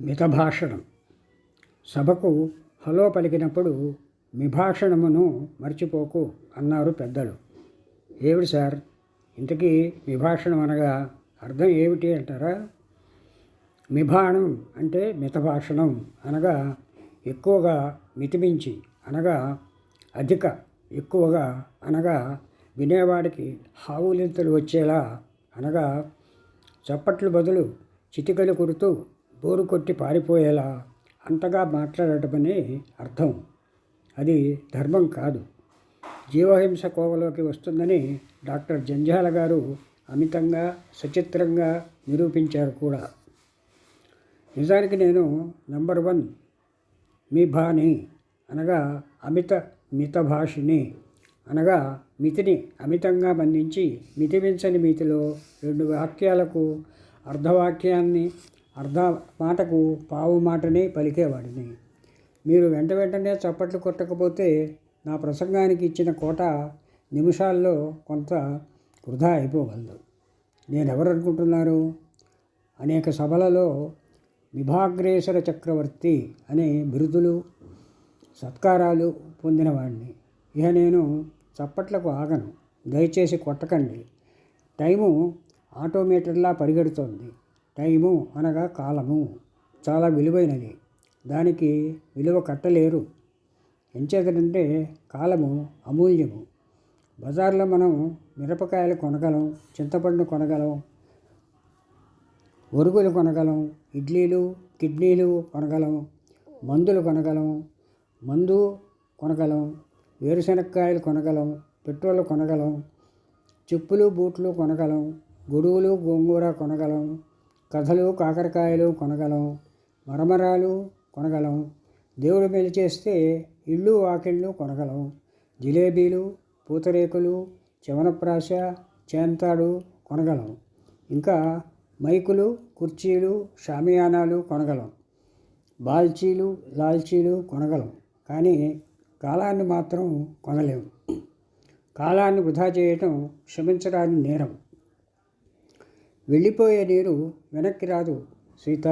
మితభాషణం. సభకు హలో పలికినప్పుడు మిభాషణమును మర్చిపోకు అన్నారు పెద్దలు. ఏమిటి సార్? ఇంతకీ విభాషణం అనగా అర్థం ఏమిటి అంటారా? మిభాణం అంటే మితభాషణం అనగా ఎక్కువగా మితిమించి అనగా అధిక ఎక్కువగా అనగా వినేవాడికి హావులింతలు వచ్చేలా అనగా చప్పట్లు బదులు చిటికలు కురుతూ బోరు కొట్టి పారిపోయేలా అంతగా మాట్లాడటమని అర్థం. అది ధర్మం కాదు. జీవహింస కోవలోకి వస్తుందని డాక్టర్ జంజాల గారు అమితంగా సచిత్రంగా నిరూపించారు కూడా. నిజానికి నేను నెంబర్ వన్ మీ భాని అనగా అమిత మితభాషిని అనగా మితిని అమితంగా బంధించి మితిమించని మితిలో రెండు వాక్యాలకు అర్ధవాక్యాన్ని అర్ధ మాటకు పావు మాటని పలికేవాడిని. మీరు వెంట వెంటనే చప్పట్లు కొట్టకపోతే నా ప్రసంగానికి ఇచ్చిన కోట నిమిషాల్లో కొంత వృధా అయిపోగలదు. నేనెవరు అనుకుంటున్నారు అనేక సభలలో విభాగ్రేశ్వర చక్రవర్తి అనే బిరుదులు సత్కారాలు పొందినవాడిని ఇక నేను చప్పట్లకు ఆగను. దయచేసి కొట్టకండి. టైము ఆటోమీటర్లా పరిగెడుతోంది. టైము అనగా కాలము చాలా విలువైనది. దానికి విలువ కట్టలేరు. ఎంచేతంటే కాలము అమూల్యము. బజార్లో మనం మిరపకాయలు కొనగలం చింతపండు కొనగలం ఒరుగులు కొనగలం ఇడ్లీలు కిడ్నీలు కొనగలం మందులు కొనగలం మందు కొనగలం వేరుశనక్కాయలు కొనగలం పెట్రోల్ కొనగలం చెప్పులు బూట్లు కొనగలం గొడుగులు గోంగూర కొనగలం కథలు కాకరకాయలు కొనగలం మరమరాలు కొనగలం. దేవుడు మేలు చేస్తే ఇళ్ళు వాకిళ్ళు కొనగలం. జిలేబీలు పూతరేకులు చవనప్రాశ చేంతాడు కొనగలం. ఇంకా మైకులు కుర్చీలు షామియానాలు కొనగలం. బాల్చీలు లాల్చీలు కొనగలం. కానీ కాలాన్ని మాత్రం కొనలేము కాలాన్ని వృధా చేయటం క్షమించడానికి నేరం. వెళ్ళిపోయే నీరు వెనక్కి రాదు. సీత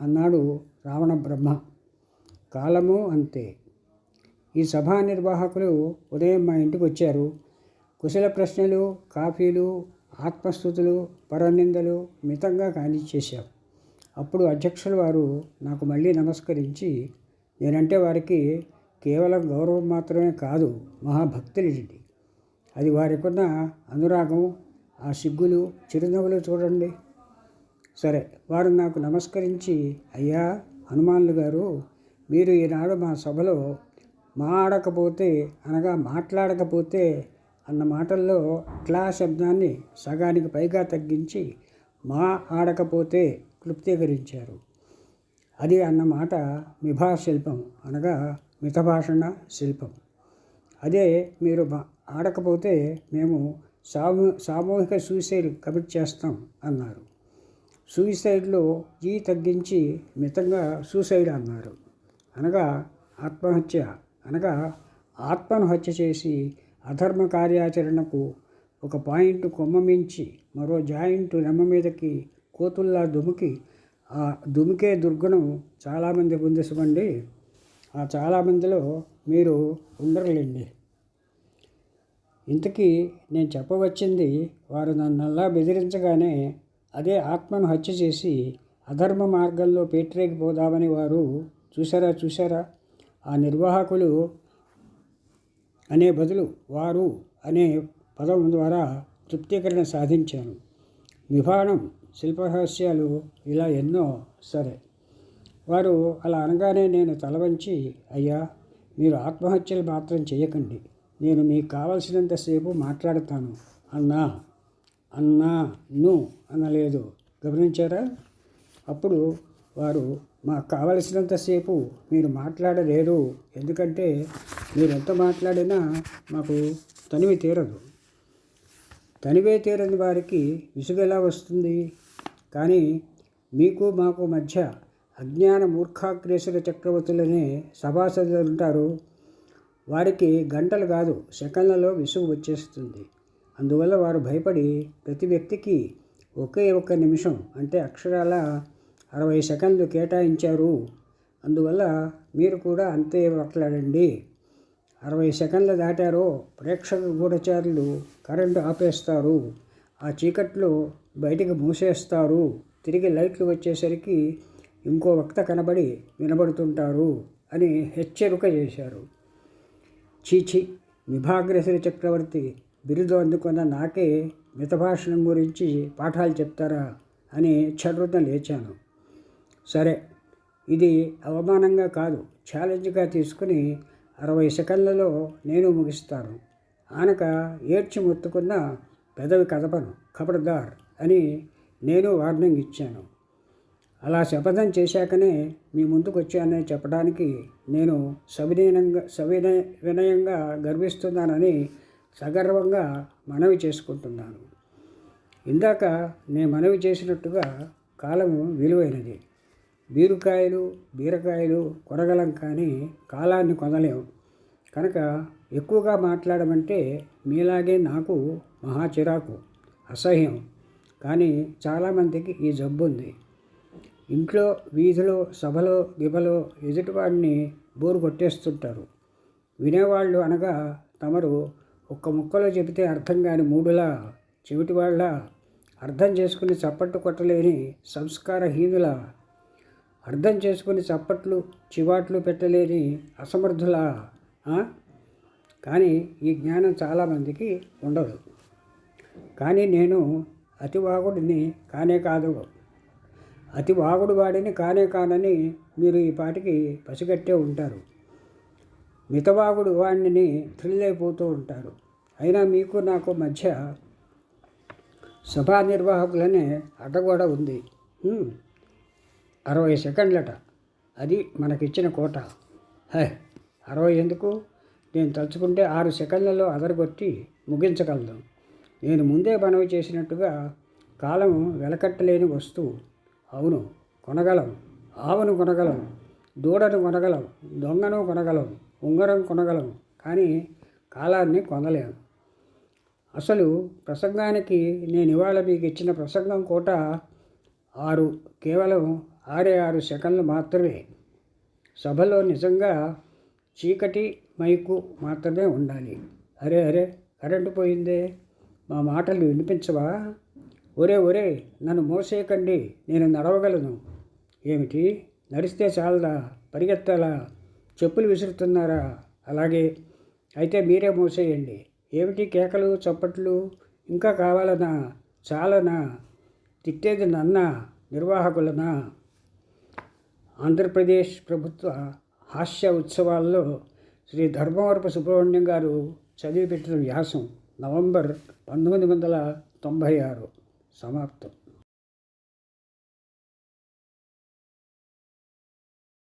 అన్నాడు రావణ బ్రహ్మ. కాలము అంతే. ఈ సభా నిర్వాహకులు ఉదయం మా ఇంటికి వచ్చారు. కుశల ప్రశ్నలు కాఫీలు ఆత్మస్థుతులు పరనిందలు మితంగా కానిచ్చేశాం. అప్పుడు అధ్యక్షుల వారు నాకు మళ్ళీ నమస్కరించి నేనంటే వారికి కేవలం గౌరవం మాత్రమే కాదు మహాభక్తులేంటి అది వారికున్న అనురాగం ఆ సిగ్గులు చిరునవ్వులు చూడండి. సరే వారు నాకు నమస్కరించి అయ్యా హనుమానులు గారు మీరు ఈనాడు మా సభలో మాడకపోతే అనగా మాట్లాడకపోతే అన్న మాటల్లో క్లా శబ్దాన్ని సగానికి పైగా తగ్గించి మా ఆడకపోతే క్లుప్తీకరించారు అది అన్నమాట మిభా శిల్పం అనగా మితభాషణ శిల్పం. అదే మీరు ఆడకపోతే మేము సామూ సామూహిక సూసైడ్ కమిట్ చేస్తాం అన్నారు. సూసైడ్లో జీ తగ్గించి మితంగా సూసైడ్ అన్నారు. అనగా ఆత్మహత్య అనగా ఆత్మను హత్య చేసి అధర్మ కార్యాచరణకు ఒక పాయింట్ కొమ్మమించి మరో జాయింట్ నెమ్మ మీదకి కోతుల్లా దుమికి ఆ దుమికే దుర్గుణం చాలామంది పొందేసమండి ఆ చాలామందిలో మీరు ఉండరులేండి. ఇంతకీ నేను చెప్పవచ్చింది వారు నన్నల్లా బెదిరించగానే అదే ఆత్మను హత్య చేసి అధర్మ మార్గంలో పోదామని వారు చూసారా చూసారా ఆ నిర్వాహకులు అనే బదులు వారు అనే పదం ద్వారా తృప్తీకరణ సాధించాను విభానం శిల్పరహస్యాలు ఇలా ఎన్నో సరే. వారు అలా అనగానే నేను తల వంచి అయ్యా మీరు ఆత్మహత్యలు మాత్రం చేయకండి. నేను మీకు కావలసినంతసేపు మాట్లాడతాను. అన్నా అన్నా ను అనలేదు. గమనించారా? అప్పుడు వారు మాకు కావలసినంతసేపు మీరు మాట్లాడలేరు ఎందుకంటే మీరు ఎంత మాట్లాడినా మాకు తనివి తీరదు. తనివే తీరని వారికి విసుగు ఎలా వస్తుంది? కానీ మీకు మాకు మధ్య అజ్ఞాన మూర్ఖాగ్రేసుల చక్రవర్తులనే సభాసదులు ఉంటారు. వారికి గంటలు కాదు సెకండ్లలో విసుగు వచ్చేస్తుంది. అందువల్ల వారు భయపడి ప్రతి వ్యక్తికి ఒకే ఒక్క నిమిషం అంటే అక్షరాల అరవై సెకండ్లు కేటాయించారు. అందువల్ల మీరు కూడా అంతే మాట్లాడండి. అరవై సెకండ్లు దాటారో ప్రేక్షక గూఢచారులు కరెంటు ఆపేస్తారు. ఆ చీకట్లో బయటికి మూసేస్తారు. తిరిగి లైట్లు వచ్చేసరికి ఇంకో వక్త కనబడి వినబడుతుంటారు అని హెచ్చరిక చేశారు. చీచి విభాగ్రశ్రీ చక్రవర్తి బిరుదు అందుకున్న నాకే మితభాషణం గురించి పాఠాలు చెప్తారా అని చర్రున లేచాను. సరే ఇది అవమానంగా కాదు. ఛాలెంజ్గా తీసుకుని అరవై సెకండ్లలో నేను ముగిస్తాను. ఆనక ఏడ్చి మొత్తుకున్న పెదవి కదపను. ఖబర్దార్ అని నేను వార్నింగ్ ఇచ్చాను. అలా శపథం చేశాకనే మీ ముందుకు వచ్చానని చెప్పడానికి నేను సవినయంగా సవినయ వినయంగా గర్విస్తున్నానని సగర్వంగా మనవి చేసుకుంటున్నాను. ఇందాక నేను మనవి చేసినట్టుగా కాలం విలువైనది. బీరుకాయలు బీరకాయలు కొనగలం కానీ కాలాన్ని కొనలేము కనుక ఎక్కువగా మాట్లాడమంటే మీలాగే నాకు మహా చిరాకు అసహ్యం. కానీ చాలామందికి ఈ జబ్బు ఉంది ఇంట్లో వీధిలో సభలో గిబలో ఎదుటివాడిని బోరు కొట్టేస్తుంటారు. వినేవాళ్ళు అనగా తమరు ఒక్క ముక్కలో చెబితే అర్థం కాని మూడులా చెవిటివాళ్ళ అర్థం చేసుకుని చప్పట్లు కొట్టలేని సంస్కారహీనుల అర్థం చేసుకుని చప్పట్లు చివాట్లు పెట్టలేని అసమర్థుల కానీ ఈ జ్ఞానం చాలామందికి ఉండదు. కానీ నేను అతివాగుడిని కానే కాదు. అతి వాగుడు వాడిని కానే కానని మీరు ఈ పాటికి పసిగట్టే ఉంటారు. మితవాగుడు వాడిని థ్రిల్ అయిపోతూ ఉంటారు. అయినా మీకు నాకు మధ్య సభా నిర్వాహకులనే అడ్డగోడ ఉంది. అరవై సెకండ్లట. అది మనకిచ్చిన కోట. హే అరవై ఎందుకు? నేను తలుచుకుంటే ఆరు సెకండ్లలో అదరగొట్టి ముగించగలను. నేను ముందే మనవి చేసినట్టుగా కాలం వెలకట్టలేని వస్తువు. అవును కొనగలం. ఆవును కొనగలం దూడను కొనగలం దొంగను కొనగలం ఉంగరం కొనగలం కానీ కాలాన్ని కొనలేము అసలు ప్రసంగానికి నేను ఇవాళ మీకు ఇచ్చిన ప్రసంగం కోట ఆరు. కేవలం ఆరే ఆరు సెకండ్లు మాత్రమే. సభలో నిజంగా చీకటి మైకు మాత్రమే ఉండాలి. అరే అరే కరెంటు పోయిందే? మా మాటలు వినిపించవా? ఒరే ఒరే నన్ను మోసేయకండి నేను నడవగలను. ఏమిటి? నడిస్తే చాలదా? పరిగెత్తాలా? చెప్పులు విసురుతున్నారా? అలాగే. అయితే మీరే మోసేయండి. ఏమిటి కేకలు చప్పట్లు? ఇంకా కావాలనా? చాలనా? తిట్టేది నన్నా? నిర్వాహకులనా? ఆంధ్రప్రదేశ్ ప్రభుత్వ హాస్య ఉత్సవాల్లో శ్రీ ధర్మవరపు సుబ్రహ్మణ్యం గారు చదివి పెట్టిన వ్యాసం నవంబర్ పంతొమ్మిది వందల తొంభై ఆరు. さまっと